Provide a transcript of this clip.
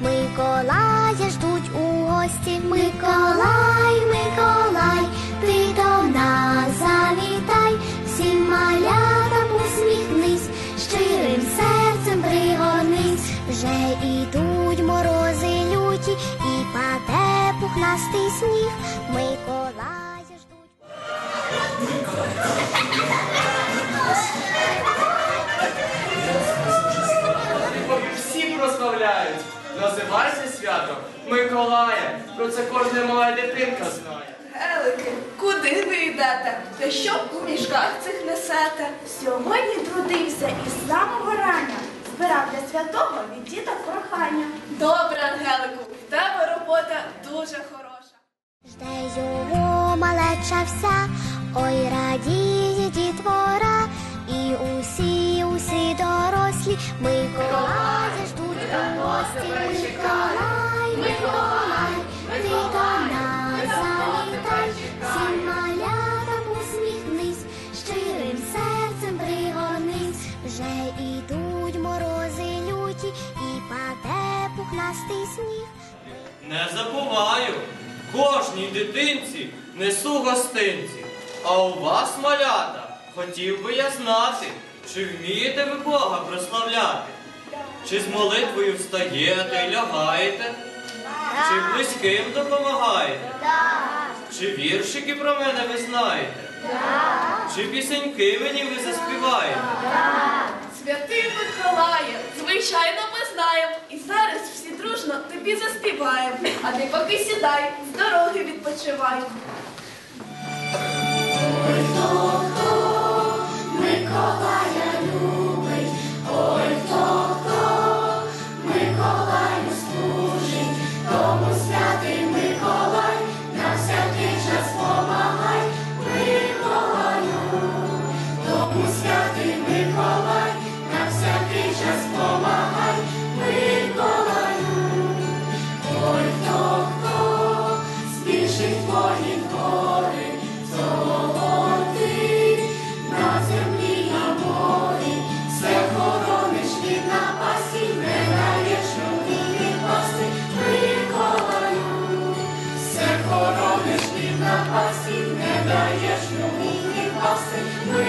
Миколая ждуть у гості. Миколай, Миколай, ти до нас завітай, всім малятам усміхнись, щирим серцем пригонись, вже ідуть морози люті, і паде пухнастий сніг. Миколая свято Миколая. Про це кожна мала дитинка знає. Гелики, куди ви йдете? Та що у мішках цих несете? Сьогодні трудився із самого рання, збирав для святого від діток прохання. Добре, Ангелику, в тебе робота дуже хороша. Жде його малеча вся, ой радіє дітвора, і усі, усі дорослі Миколая ждуть у гості. Паде сніг. Не забуваю, кожній дитинці несу гостинці. А у вас, малята, хотів би я знати, чи вмієте ви Бога прославляти? Чи з молитвою встаєте і лягаєте? Чи близьким допомагаєте? Чи віршики про мене ви знаєте? Чи пісеньки мені ви заспіваєте? Святий Миколає, звичайно, ми знаємо. І зараз всі дружно тобі заспіваємо. А ти поки сідай, з дороги відпочивай. даєш любові паси, ми